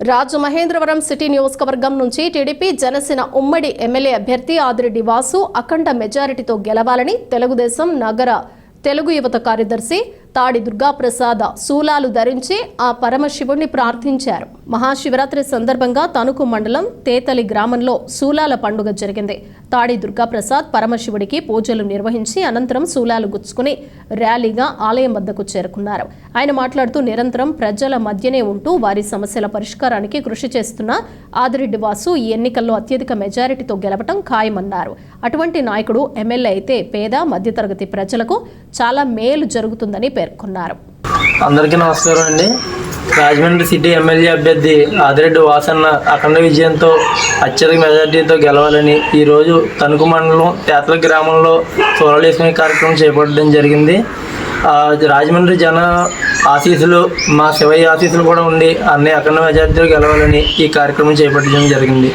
Rajamahendravaram city నియోజకవర్గం నుంచి TDP Janasena ఉమ్మడి ఎమ్మెల్యే అభ్యర్థి ఆదిరెడ్డి వాసు అఖండ మెజారిటీతో గెలవాలని తెలుగుదేశం నగర తెలుగు యువత కార్యదర్శి తాడి దుర్గాప్రసాద శూలాలు ధరించి ఆ పరమశివుణ్ణి ప్రార్థించారు. మహాశివరాత్రి సందర్భంగా తణుకు మండలం తేతలి గ్రామంలో శూలాల పండుగ జరిగింది. తాడి దుర్గాప్రసాద్ పరమశివుడికి పూజలు నిర్వహించి అనంతరం శూలాలు గుచ్చుకుని ర్యాలీగా ఆలయం వద్దకు చేరుకున్నారు. ఆయన మాట్లాడుతూ నిరంతరం ప్రజల మధ్యనే ఉంటూ వారి సమస్యల పరిష్కారానికి కృషి చేస్తున్న ఆదిరెడ్డి వాసు ఈ ఎన్నికల్లో అత్యధిక మెజారిటీతో గెలవటం ఖాయమన్నారు. అటువంటి నాయకుడు ఎమ్మెల్యే అయితే పేద మధ్యతరగతి ప్రజలకు చాలా మేలు జరుగుతుందని పేర్కొన్నారు. అందరికీ నమస్కారం అండి. రాజమండ్రి సిటీ ఎమ్మెల్యే అభ్యర్థి ఆదిరెడ్డి వాసన్న అఖండ విజయంతో అత్యధిక మెజార్టీతో గెలవాలని ఈరోజు తణుకు మండలం తేతల గ్రామంలో సోలలేసుకునే కార్యక్రమం చేపట్టడం జరిగింది. రాజమండ్రి జన ఆశీస్సులు మా శివయ్య ఆశీస్సులు కూడా ఉండి అన్ని అఖండ మెజార్టీతో గెలవాలని ఈ కార్యక్రమం చేపట్టడం జరిగింది.